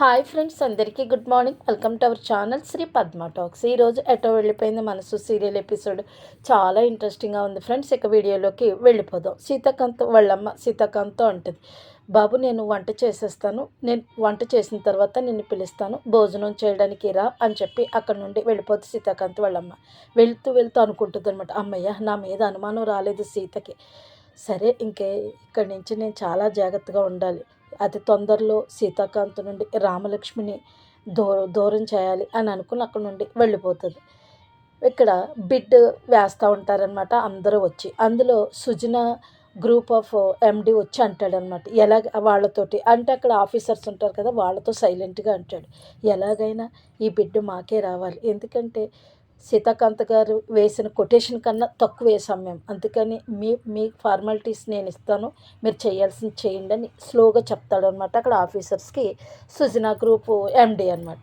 Hi friends అందరికీ good morning. Welcome to our channel Sri Padma talks. ఈరోజు ఎటో వెళ్ళిపోయింది మనసు సీరియల్ ఎపిసోడ్. చాలా ఇంట్రెస్టింగ్గా ఉంది ఫ్రెండ్స్ ఇక వీడియోలోకి వెళ్ళిపోదాం. సీతాకాంత్ వాళ్ళమ్మ సీతాకాంత్తో అంటుంది. బాబు నేను వంట చేసేస్తాను. నేను వంట చేసిన తర్వాత నిన్ను పిలుస్తాను. భోజనం చేయడానికి రా అని చెప్పి అక్కడ నుండి వెళ్ళిపోతుంది సీతాకాంత్ వాళ్ళమ్మ. వెళ్తూ వెళ్తూ అనుకుంటుంది అనమాట అమ్మయ్య నా మీద అనుమానం రాలేదు సీతకి. సరే ఇంకే ఇక్కడి నుంచి నేను చాలా జాగ్రత్తగా ఉండాలి. అతి తొందరలో సీతాకాంత నుండి రామలక్ష్మిని దూ దూరం చేయాలి అని అనుకుని అక్కడ నుండి వెళ్ళిపోతుంది. ఇక్కడ బిడ్ వేస్తూ ఉంటారనమాట అందరూ వచ్చి. అందులో సుజన గ్రూప్ ఆఫ్ ఎండి వచ్చి అంటాడనమాట ఎలాగ వాళ్ళతోటి? అంటే అక్కడ ఆఫీసర్స్ ఉంటారు కదా వాళ్ళతో సైలెంట్గా అంటాడు. ఎలాగైనా ఈ బిడ్డ మాకే రావాలి. ఎందుకంటే సీతాకాంత్ గారు వేసిన కొటేషన్ కన్నా తక్కువ వేసాం మేము అందుకని మీ మీ ఫార్మాలిటీస్ నేను ఇస్తాను. మీరు చేయాల్సింది చేయండి అని స్లోగా చెప్తాడనమాట అక్కడ ఆఫీసర్స్కి. సుజనా గ్రూప్ ఎండి అనమాట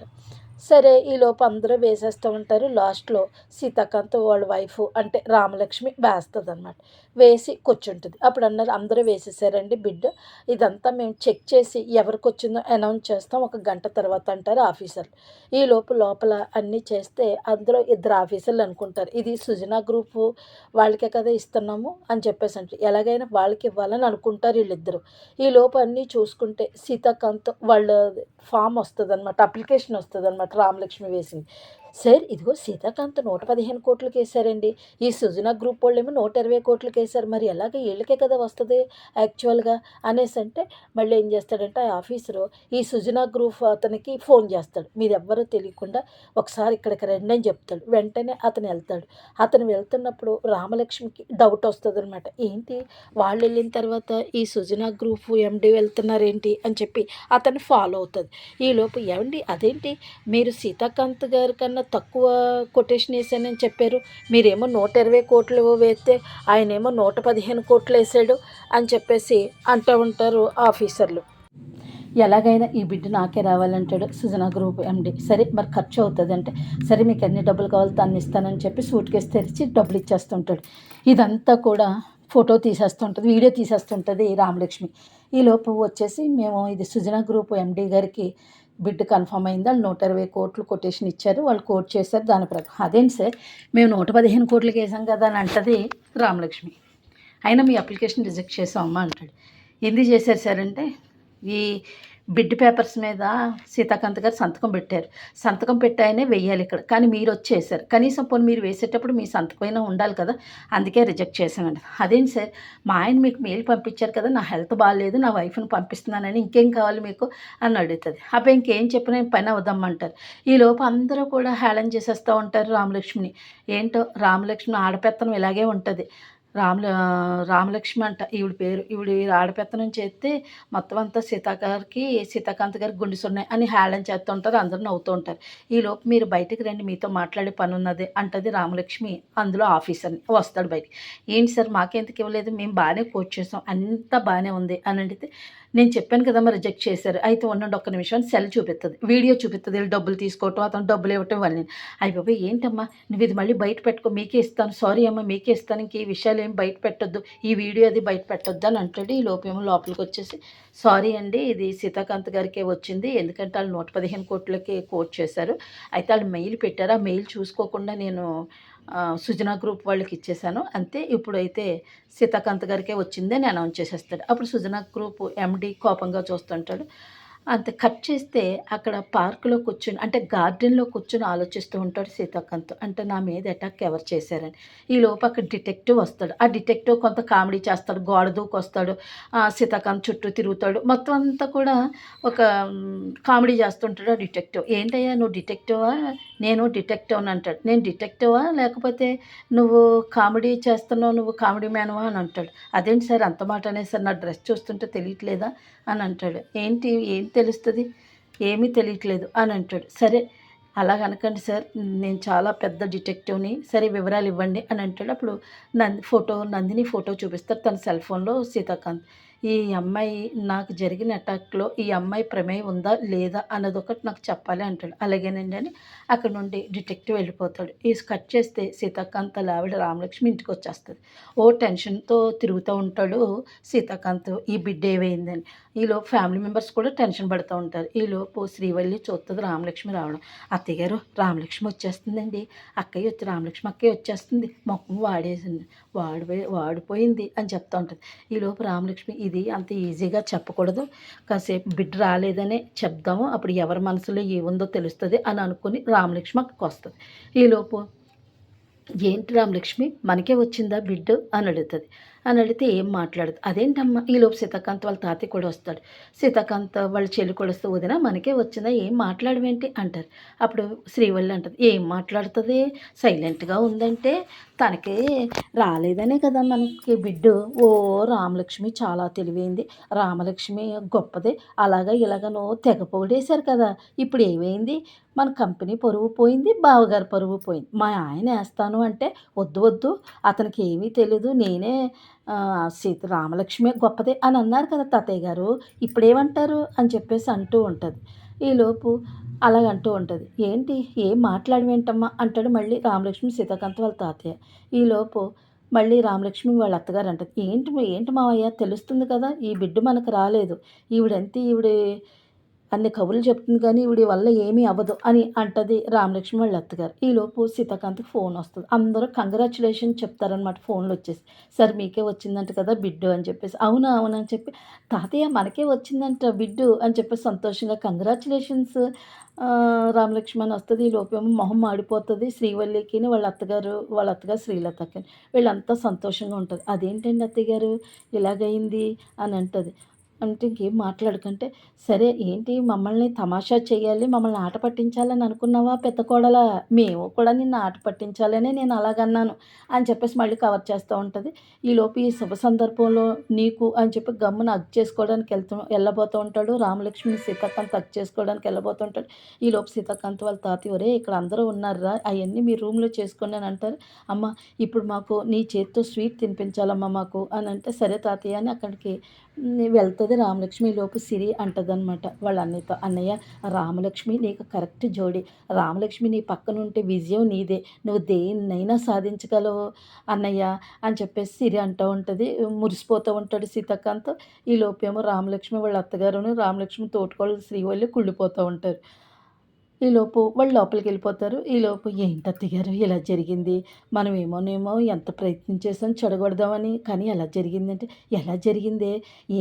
సరే ఈలోపు అందరూ వేసేస్తూ ఉంటారు. లాస్ట్లో సీతాకాంత్ వాళ్ళ వైఫ్ అంటే రామలక్ష్మి వేస్తుంది అనమాట వేసి కూర్చుంటుంది. అప్పుడు అన్నారు అందరూ వేసేసారండి బిడ్ ఇదంతా మేము చెక్ చేసి ఎవరికి వచ్చిందో అనౌన్స్ చేస్తాం. ఒక గంట తర్వాత అంటారు ఆఫీసర్లు. ఈ లోపు లోపల అన్నీ చేస్తే అందులో ఇద్దరు ఆఫీసర్లు అనుకుంటారు. ఇది సుజనా గ్రూపు వాళ్ళకే కదా ఇస్తున్నాము అని చెప్పేసి అంటే ఎలాగైనా వాళ్ళకి ఇవ్వాలని అనుకుంటారు వీళ్ళిద్దరు. ఈ లోపు అన్నీ చూసుకుంటే సీతాకాంత్ వాళ్ళ ఫామ్ వస్తుంది అనమాట అప్లికేషన్ వస్తుంది అనమాట రామలక్ష్మి వేసింది సార్ ఇదిగో సీతాకాంత్ నూట పదిహేను కోట్లకి వేశారండి ఈ సుజనా గ్రూప్ వాళ్ళేమో నూట ఇరవై కోట్లకి వేశారు మరి ఎలాగ వీళ్ళకే కదా వస్తుంది యాక్చువల్గా అనేసి అంటే మళ్ళీ ఏం చేస్తాడంటే ఆ ఆఫీసరు ఈ సుజనా గ్రూప్ అతనికి ఫోన్ చేస్తాడు. మీరు ఎవ్వరూ తెలియకుండా ఒకసారి ఇక్కడికి రండి అని చెప్తాడు. వెంటనే అతను వెళ్తాడు. అతను వెళ్తున్నప్పుడు రామలక్ష్మికి డౌట్ వస్తుంది అనమాట ఏంటి? వాళ్ళు వెళ్ళిన తర్వాత ఈ సుజనా గ్రూప్ ఎండి వెళ్తున్నారేంటి అని చెప్పి అతను ఫాలో అవుతుంది. ఈలోపు ఏమండి? అదేంటి? మీరు సీతాకాంత్ గారి కన్నా తక్కువ కొటేషన్ వేసానని చెప్పారు. మీరేమో నూట ఇరవై కోట్లు వేస్తే ఆయనేమో నూట పదిహేను కోట్లు వేసాడు అని చెప్పేసి అంటూ ఉంటారు ఆఫీసర్లు. ఎలాగైనా ఈ బిడ్డ నాకే రావాలంటాడు సుజనా గ్రూప్ ఎండి సరే మరి ఖర్చు అవుతుంది అంటే సరే మీకు ఎన్ని డబ్బులు కావాలో దాన్ని ఇస్తానని చెప్పి సూట్ కేసు తెరిచి డబ్బులు ఇచ్చేస్తుంటాడు. ఇదంతా కూడా ఫోటో తీసేస్తుంటుంది వీడియో తీసేస్తుంటుంది రామలక్ష్మి. ఈ లోపు వచ్చేసి మేము ఇది సుజనా గ్రూప్ ఎండి గారికి బిడ్ కన్ఫర్మ్ అయింది? వాళ్ళు నూట ఇరవై కోట్లు కొటేషన్ ఇచ్చారు. వాళ్ళు కోట్ చేశారు. దాని ప్రకారం అదేంటి సార్? మేము నూట పదిహేను కోట్లకి వేసాం కదా అని అంటది రామలక్ష్మి. అయినా మీ అప్లికేషన్ రిజెక్ట్ చేసామమ్మా అంటాడు. ఎందుకు చేశారు సార్ అంటే ఈ బిడ్ పేపర్స్ మీద సీతాకాంత్ గారు సంతకం పెట్టారు. సంతకం పెట్టాయనే వెయ్యాలి ఇక్కడ. కానీ మీరు వచ్చేసారు. కనీసం పోనీ మీరు వేసేటప్పుడు మీ సంతకమైనా ఉండాలి కదా. అందుకే రిజెక్ట్ చేశానండి అదేంటి సార్? మా ఆయన మీకు మెయిల్ పంపించారు కదా. నా హెల్త్ బాగాలేదు నా వైఫ్ని పంపిస్తున్నానని ఇంకేం కావాలి మీకు? అని అడుగుతుంది. అప్పుడు ఇంకేం చెప్పినా పని అవుదామంటారు ఈ లోపు అందరూ కూడా హేళన చేసేస్తూ ఉంటారు రామలక్ష్మిని. ఏంటో? రామలక్ష్మి ఆడపెత్తనం ఇలాగే ఉంటుంది. రామల రామలక్ష్మి అంట. ఈవిడ పేరు ఈవిడ ఆడపెత్తనం చేస్తే మొత్తం అంతా సీతాగారికి సీతాకాంత్ గారికి గుండెస్ ఉన్నాయి అని హేళన చేస్తూ ఉంటారు అందరూ నవ్వుతూ ఉంటారు. ఈలోపు మీరు బయటకు రండి మీతో మాట్లాడే పని ఉన్నది అంటది రామలక్ష్మి. అందులో ఆఫీసర్ని వస్తాడు బయటికి. ఏంటి సార్ మాకెందుకు ఇవ్వలేదు? మేము బాగానే కోచ్ చేసాం అంతా బాగానే ఉంది అని అంటే నేను చెప్పాను కదా మరి రిజెక్ట్ చేశారు. అయితే ఉండండి ఒక్క నిమిషం సెల్ చూపిస్తుంది వీడియో చూపిస్తుంది వీళ్ళు డబ్బులు తీసుకోవటం అతను డబ్బులు ఇవ్వటం ఇవన్నీ. అయిపోయి ఏంటమ్మా? నువ్వు ఇది మళ్ళీ బయట పెట్టుకో. మీకే ఇస్తాను. సారీ అమ్మా మీకే ఇస్తాను. ఇంక ఈ విషయాలు ఏం బయట పెట్టొద్దు. ఈ వీడియో అది బయట పెట్టొద్దు అని అంటాడు. ఈ లోపేమో లోపలికి వచ్చేసి సారీ అండి ఇది సీతాకాంత్ గారికే వచ్చింది. ఎందుకంటే వాళ్ళు నూట పదిహేను కోట్లకి కోట్ చేశారు. అయితే వాళ్ళు మెయిల్ పెట్టారు. ఆ మెయిల్ చూసుకోకుండా నేను సుజనా గ్రూప్ వాళ్ళకి ఇచ్చేసాను. అంతే ఇప్పుడైతే సీతాకాంత్ గారికే వచ్చిందని అనౌన్స్ చేసేస్తాడు. అప్పుడు సుజనా గ్రూప్ ఎండి కోపంగా చూస్తుంటాడు. అంత కట్ చేస్తే అక్కడ పార్కులో కూర్చొని అంటే గార్డెన్లో కూర్చొని ఆలోచిస్తూ ఉంటాడు సీతాకాంత్. అంటే నా మీద అటాక్ ఎవరు చేశారని. ఈ లోపు అక్కడ డిటెక్టివ్ వస్తాడు. ఆ డిటెక్టివ్ కొంత కామెడీ చేస్తాడు గోడ దూకు వస్తాడు సీతాకాంత్ చుట్టూ తిరుగుతాడు. మొత్తం అంతా కూడా ఒక కామెడీ చేస్తుంటాడు ఆ డిటెక్టివ్. ఏంటయ్యా నువ్వు డిటెక్టివా? నేను డిటెక్టివ్ అని అంటాడు. నేను డిటెక్టివా? లేకపోతే నువ్వు కామెడీ చేస్తున్నావు నువ్వు కామెడీ మ్యాన్వా అని అంటాడు. అదేంటి సార్ అంత మాట సార్ నా డ్రెస్ చూస్తుంటే తెలియట్లేదా అని అంటాడు. ఏంటి ఏం తెలుస్తుంది? ఏమీ తెలియట్లేదు అని అంటాడు. సరే అలాగ అనకండి సార్. నేను చాలా పెద్ద డిటెక్టివ్ని సరే వివరాలు ఇవ్వండి అని అంటాడు. అప్పుడు నంది ఫోటో నందిని ఫోటో చూపిస్తారు. తన సెల్ ఫోన్లో సీతాకాంత్. ఈ అమ్మాయి నాకు జరిగిన అటాక్లో ఈ అమ్మాయి ప్రమేయం ఉందా? లేదా? అన్నది ఒకటి నాకు చెప్పాలి అంటాడు. అలాగేనండి అని అక్కడ నుండి డిటెక్టివ్ వెళ్ళిపోతాడు. ఈ కట్ చేస్తే సీతాకాంత్ ఆవిడ రామలక్ష్మి ఇంటికి వచ్చేస్తుంది. ఓ టెన్షన్తో తిరుగుతూ ఉంటాడు సీతాకాంత్. ఈ బిడ్డ ఏమైందని? ఈలో ఫ్యామిలీ మెంబర్స్ కూడా టెన్షన్ పడుతూ ఉంటారు. ఈలోపు శ్రీవల్లి చూస్తుంది రామలక్ష్మి రావడం. అత్తయ్య గారు రామలక్ష్మి వచ్చేస్తుందండి. అక్కయ్య వచ్చి రామలక్ష్మి అక్కయ్య వచ్చేస్తుంది. మొక్కం వాడేసింది. వాడిపోయి వాడిపోయింది అని చెప్తూ ఉంటుంది. ఈలోపు రామలక్ష్మి ఇది అంత ఈజీగా చెప్పకూడదు. కాసేపు బిడ్డ రాలేదనే చెప్దాము. అప్పుడు ఎవరి మనసులో ఏముందో తెలుస్తుంది అని అనుకుని రామలక్ష్మి అక్కడికి వస్తుంది. ఈలోపు ఏంటి రామలక్ష్మి? మనకే వచ్చిందా బిడ్డు? అని అడుగుతుంది. అని అడిగితే ఏం మాట్లాడదు. అదేంటమ్మా? ఈలోపు సీతాకాంత్ వాళ్ళ తాతయ్య కూడా వస్తాడు. సీతాకాంత్ వాళ్ళ చెల్లి కూడా వస్తే వదినా మనకే వచ్చిందా? ఏం మాట్లాడవేంటి? అంటారు. అప్పుడు శ్రీవల్లి అంటది. ఏం మాట్లాడుతుంది? సైలెంట్గా ఉందంటే తనకి రాలేదనే కదా మనకి బిడ్డు ఓ రామలక్ష్మి చాలా తెలివైంది. రామలక్ష్మి గొప్పదే. అలాగా ఇలాగనో తెగ పొగిడేశారు కదా. ఇప్పుడు ఏమైంది? మన కంపెనీ పరువు పోయింది బావగారు పరువు పోయింది. మా ఆయన వేస్తాను అంటే వద్దు వద్దు. అతనికి ఏమీ తెలియదు నేనే సీత రామలక్ష్మి గొప్పదే అని అన్నారు కదా తాతయ్య గారు. ఇప్పుడేమంటారు అని చెప్పేసి అంటూ ఉంటుంది. ఈలోపు అలాగంటూ ఉంటుంది. ఏంటి? ఏం మాట్లాడమేంటమ్మా అంటాడు మళ్ళీ రామలక్ష్మి సీతాకాంత్ వాళ్ళ తాతయ్య. ఈలోపు మళ్ళీ రామలక్ష్మి వాళ్ళ అత్తగారు అంటారు ఏంటి ఏంటి మావయ్య? తెలుస్తుంది కదా ఈ బిడ్డ మనకు రాలేదు. ఈవిడెంత ఈవిడ అన్ని కబుర్లు చెప్తుంది కానీ వీడి వల్ల ఏమీ అవ్వదు అని అంటది రామలక్ష్మి వాళ్ళ అత్తగారు. ఈలోపు సీతాకాంత్కి ఫోన్ వస్తుంది. అందరూ కంగ్రాచులేషన్ చెప్తారనమాట ఫోన్లు వచ్చేసి. సార్ మీకే వచ్చిందంట కదా బిడ్డు అని చెప్పేసి. అవునా అవునని చెప్పి. తాతయ్య మనకే వచ్చిందంట బిడ్డు అని చెప్పేసి సంతోషంగా కంగ్రాచులేషన్స్ రామలక్ష్మి అని వస్తుంది. ఈ లోపేమో మొహం ఆడిపోతుంది శ్రీవల్లికి వాళ్ళ అత్తగారు వాళ్ళ అత్తగారు శ్రీలతకి వీళ్ళంతా సంతోషంగా ఉంటుంది. అదేంటండి అత్తగారు ఇలాగైంది అని అంటుంది. అంటే ఇంకేం మాట్లాడకంటే సరే ఏంటి? మమ్మల్ని తమాషా చేయాలి మమ్మల్ని ఆట పట్టించాలని అనుకున్నావా పెద్ద కోడల? మేము కూడా నిన్ను ఆట పట్టించాలనే నేను అలాగన్నాను అని చెప్పేసి మళ్ళీ కవర్ చేస్తూ ఉంటుంది. ఈలోపు ఈ శుభ సందర్భంలో నీకు అని చెప్పి గమ్మున అగ్ చేసుకోవడానికి వెళ్తూ వెళ్ళబోతూ ఉంటాడు. రామలక్ష్మి సీతాకాంత్ అగ్ చేసుకోవడానికి వెళ్ళబోతూ ఉంటాడు. ఈలోపు సీతాకాంత్ వాళ్ళ తాతి ఒరే ఇక్కడ అందరూ ఉన్నారా అవన్నీ మీ రూమ్లో చేసుకుని అని అంటారు. అమ్మ ఇప్పుడు మాకు నీ చేతితో స్వీట్ తినిపించాలమ్మా మాకు అని అంటే సరే తాతయ్య అని అక్కడికి వెళ్తుంది రామలక్ష్మి లోపు సిరి అంటదనమాట వాళ్ళ అన్నయ్యతో అన్నయ్య రామలక్ష్మి నీకు కరెక్ట్ జోడి. రామలక్ష్మి నీ పక్కన ఉంటే విజయం నీదే. నువ్వు దేన్నైనా సాధించగలవు అన్నయ్య అని చెప్పేసి సిరి అంటూ ఉంటుంది. మురిసిపోతూ ఉంటాడు సీతాకాంత్. ఈ లోపేమో రామలక్ష్మి వాళ్ళ అత్తగారును రామలక్ష్మి తోటకోళ్ళు శ్రీవల్లి కుళ్ళిపోతూ ఉంటారు. ఈలోపు వాళ్ళు లోపలికి వెళ్ళిపోతారు. ఈలోపు ఏంటి గారు? ఇలా జరిగింది? మనం ఏమోనేమో ఎంత ప్రయత్నం చేసాం చెడగొడదామని కానీ ఎలా జరిగిందంటే ఎలా జరిగిందే?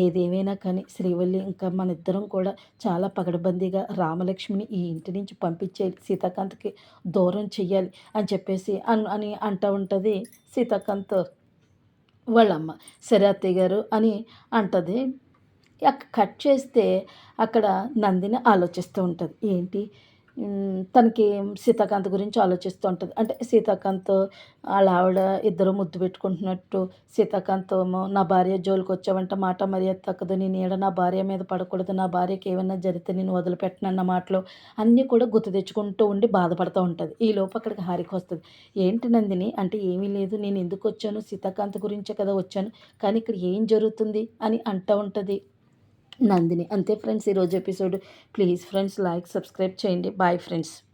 ఏదేమైనా కానీ శ్రీవల్లి ఇంకా మన ఇద్దరం కూడా చాలా పగడబందీగా రామలక్ష్మిని ఈ ఇంటి నుంచి పంపించేయాలి. సీతాకాంత్కి దూరం చెయ్యాలి అని చెప్పేసి అన్ అని అంటూ ఉంటుంది సీతాకాంత్ వాళ్ళమ్మ. సరే అత్తయ్య గారు అని అంటుంది. కట్ చేస్తే అక్కడ నందిని ఆలోచిస్తూ ఉంటుంది. ఏంటి? తనకి సీతాకాంత్ గురించి ఆలోచిస్తూ ఉంటుంది. అంటే సీతాకాంత్ వాళ్ళ ఆవిడ ఇద్దరు ముద్దు పెట్టుకుంటున్నట్టు సీతాకాంత్ ఏమో నా భార్య జోలికి వచ్చావంటే మాట మర్యాద తక్కదు నేను నీడ నా భార్య మీద పడకూడదు నా భార్యకి ఏమైనా జరిగితే నేను వదిలిపెట్టనన్న మాటలు అన్నీ కూడా గుర్తు తెచ్చుకుంటూ ఉండి బాధపడుతూ ఉంటుంది. ఈ లోపు అక్కడికి హారిక వస్తుంది. ఏంటి నందిని అంటే ఏమీ లేదు నేను ఎందుకు వచ్చాను? సీతాకాంత్ గురించే కదా వచ్చాను కానీ ఇక్కడ ఏం జరుగుతుంది? అని అంటూ ఉంటుంది. నందిని. అంతే ఫ్రెండ్స్ ఈరోజు episode. Please friends like subscribe చేయండి. Bye friends.